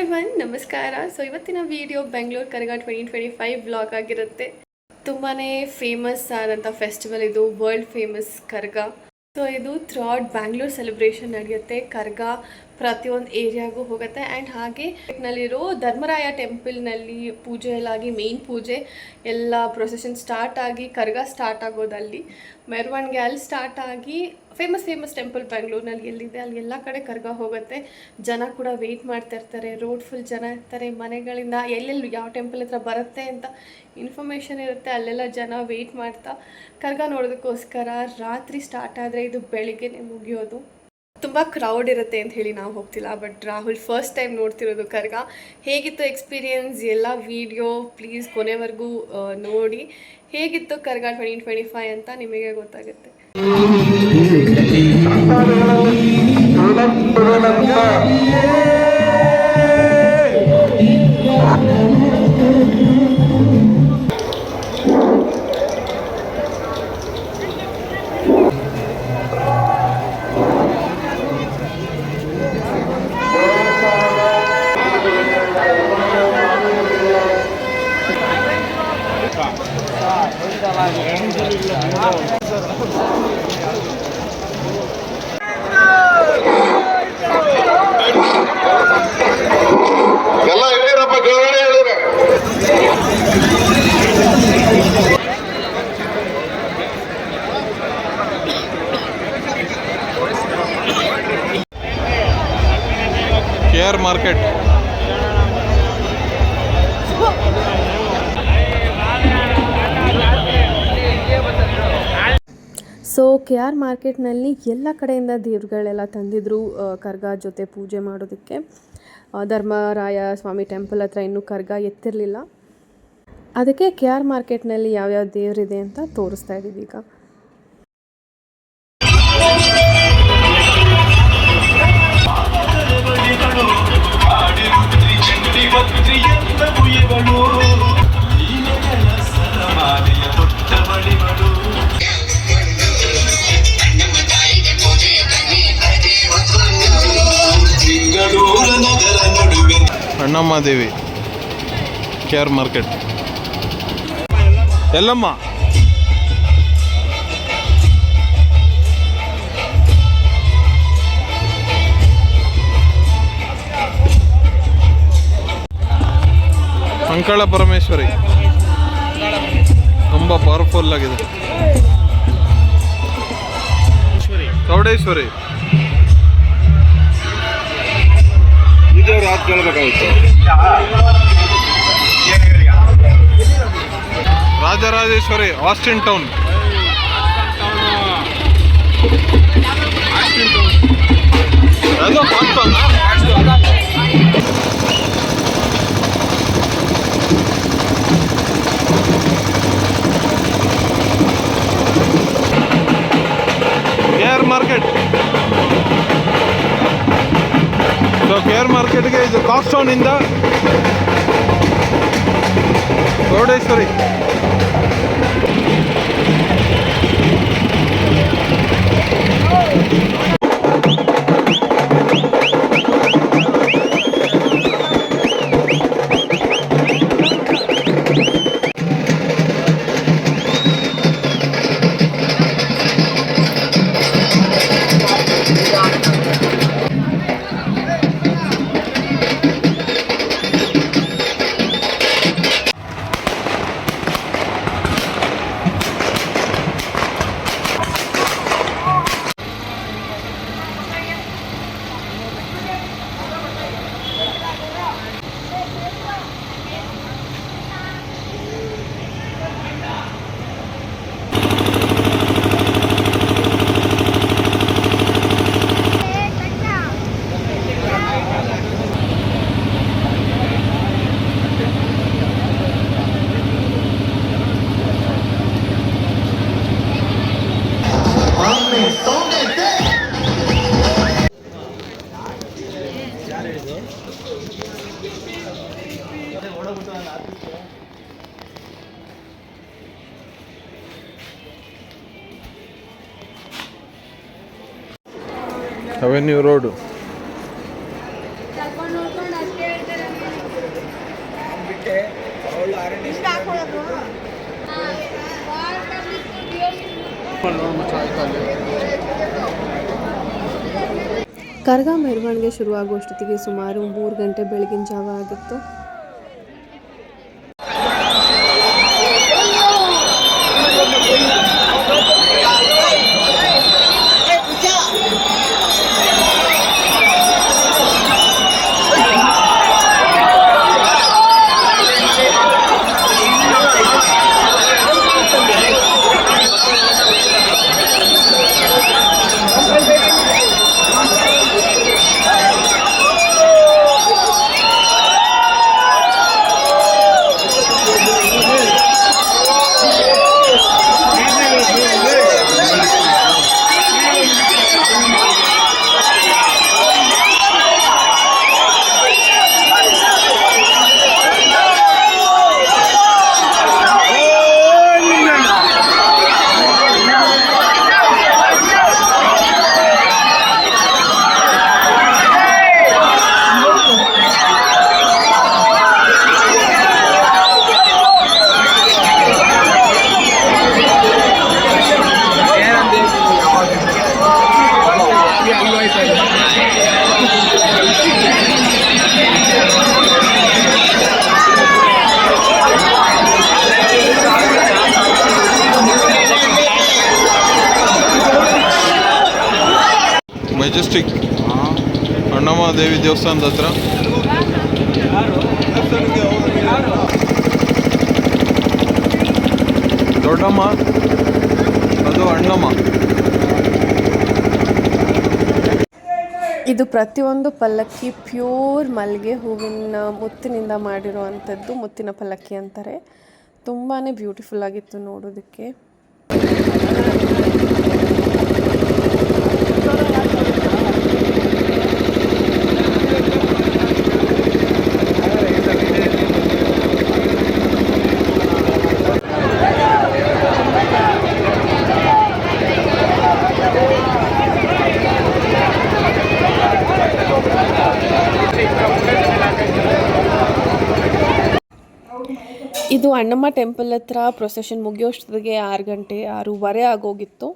Everyone ನಮಸ್ಕಾರ. So ಇವತ್ತಿನ video Bengaluru Karaga twenty twenty five blog ಆಗಿರುತ್ತೆ. ತುಂಬಾ ಫೇಮಸ್ ಆದಂಥ ಫೆಸ್ಟಿವಲ್ ಇದು ವರ್ಲ್ಡ್ ಫೇಮಸ್ ಕರ್ಗ ಸೊ ಇದು ಥ್ರಾಡ್ ಬ್ಯಾಂಗ್ಳೂರ್ ಸೆಲೆಬ್ರೇಷನ್ ನಡೆಯುತ್ತೆ. ಕರ್ಗ ಪ್ರತಿಯೊಂದು ಏರಿಯಾಗೂ ಹೋಗುತ್ತೆ. ಆ್ಯಂಡ್ ಹಾಗೆ ನಲ್ಲಿರೋ ಧರ್ಮರಾಯ ಟೆಂಪಲ್ನಲ್ಲಿ ಪೂಜೆ ಎಲ್ಲಾಗಿ ಮೇನ್ ಪೂಜೆ ಎಲ್ಲ ಪ್ರೊಸೆಷನ್ ಸ್ಟಾರ್ಟ್ ಆಗಿ ಕರ್ಗ ಸ್ಟಾರ್ಟ್ ಆಗೋದಲ್ಲಿ ಮೆರವಣಿಗೆ ಅಲ್ಲಿ ಸ್ಟಾರ್ಟ್ ಆಗಿ ಫೇಮಸ್ ಫೇಮಸ್ ಟೆಂಪಲ್ ಬೆಂಗಳೂರಿನಲ್ಲಿ ಎಲ್ಲಿದೆ, ಅಲ್ಲಿ ಎಲ್ಲ ಕಡೆ ಕರ್ಗ ಹೋಗುತ್ತೆ. ಜನ ಕೂಡ ವೆಯ್ಟ್ ಮಾಡ್ತಾ ಇರ್ತಾರೆ. ರೋಡ್ ಫುಲ್ ಜನ ಇರ್ತಾರೆ. ಮನೆಗಳಿಂದ ಎಲ್ಲೆಲ್ಲಿ ಯಾವ ಟೆಂಪಲ್ ಹತ್ರ ಬರುತ್ತೆ ಅಂತ ಇನ್ಫಾರ್ಮೇಷನ್ ಇರುತ್ತೆ. ಅಲ್ಲೆಲ್ಲ ಜನ ವೆಯ್ಟ್ ಮಾಡ್ತಾ ಕರ್ಗ ನೋಡೋದಕ್ಕೋಸ್ಕರ ರಾತ್ರಿ ಸ್ಟಾರ್ಟ್ ಆದರೆ ಇದು ಬೆಳಿಗ್ಗೆನೆ ಮುಗಿಯೋದು. ತುಂಬ ಕ್ರೌಡ್ ಇರುತ್ತೆ ಅಂತ ಹೇಳಿ ನಾವು ಹೋಗ್ತಿಲ್ಲ. ಬಟ್ ರಾಹುಲ್ ಫಸ್ಟ್ ಟೈಮ್ ನೋಡ್ತಿರೋದು ಕರ್ಗ ಹೇಗಿತ್ತು ಎಕ್ಸ್ಪೀರಿಯನ್ಸ್ ಎಲ್ಲ ವಿಡಿಯೋ ಪ್ಲೀಸ್ ಕೊನೆವರೆಗೂ ನೋಡಿ. ಹೇಗಿತ್ತು ಕರ್ಗ ಟ್ವೆಂಟಿ ಟ್ವೆಂಟಿ ಫೈವ್ ಅಂತ ನಿಮಗೆ ಗೊತ್ತಾಗುತ್ತೆ. ಎಲ್ಲ ಹೇಳಿರಪ್ಪ ಗೌರವ ಹೇಳಿರ K R market K R ಮಾರ್ಕೆಟ್ನಲ್ಲಿ ಎಲ್ಲ ಕಡೆಯಿಂದ ದೇವ್ರುಗಳೆಲ್ಲ ತಂದಿದ್ರು ಕರ್ಗ ಜೊತೆ ಪೂಜೆ ಮಾಡೋದಕ್ಕೆ. ಧರ್ಮರಾಯ ಸ್ವಾಮಿ ಟೆಂಪಲ್ ಹತ್ರ ಇನ್ನೂ ಕರ್ಗ ಎತ್ತಿರಲಿಲ್ಲ. ಅದಕ್ಕೆ ಕೆ ಆರ್ ಮಾರ್ಕೆಟ್ನಲ್ಲಿ ಯಾವ್ಯಾವ ದೇವರಿದೆ ಅಂತ ತೋರಿಸ್ತಾ ಇದ್ದೀವಿ ಈಗ. Annamma Devi K R market Yellamma? Ankala Parameshwari. ತುಂಬ ಪವರ್ಫುಲ್ ಆಗಿದೆ. ಚೌಡೇಶ್ವರಿ ಇದು ರಾತ್ ಕೇಳ್ಬೇಕಾಗಿತ್ತು ರಾಜರಾಜೇಶ್ವರಿ ಆಸ್ಟಿನ್ ಟೌನ್ ಅದು ಹಾಕ್ತಾನಾ? K R ಮಾರ್ಕೆಟ್ಗೆ ಇದು ಟೌನಿಂದ ಗೌಡೇಶ್ವರಿ ಅವೆನ್ಯೂ ರೋಡು ಕರ್ಗ ಮೆರವಣಿಗೆ ಶುರುವಾಗುವಷ್ಟೊತ್ತಿಗೆ ಸುಮಾರು ಮೂರು ಗಂಟೆ ಬೆಳಗಿನ ಜಾವ ಆಗಿತ್ತು. ಮೆಜೆಸ್ಟಿಕ್ ಅಣ್ಣಮ್ಮ ದೇವಿ ದೇವಸ್ಥಾನದ ಹತ್ರ. ದೊಡ್ಡಮ್ಮ, ಅದು ಅಣ್ಣಮ್ಮ. ಇದು ಪ್ರತಿಯೊಂದು ಪಲ್ಲಕ್ಕಿ ಪ್ಯೂರ್ ಮಲ್ಲಿಗೆ ಹೂವಿನ ಮುತ್ತಿನಿಂದ ಮಾಡಿರುವಂಥದ್ದು ಮುತ್ತಿನ ಪಲ್ಲಕ್ಕಿ ಅಂತಾರೆ. ತುಂಬಾ ಬ್ಯೂಟಿಫುಲ್ ಆಗಿತ್ತು ನೋಡೋದಕ್ಕೆ ಇದು ಅಣ್ಣಮ್ಮ ಟೆಂಪಲ್ ಹತ್ರ ಪ್ರೊಸೆಷನ್ ಮುಗಿಯೋಷ್ಟೊತ್ತಿಗೆ ಆರು ಗಂಟೆ ಆರೂವರೆ ಆಗೋಗಿತ್ತು.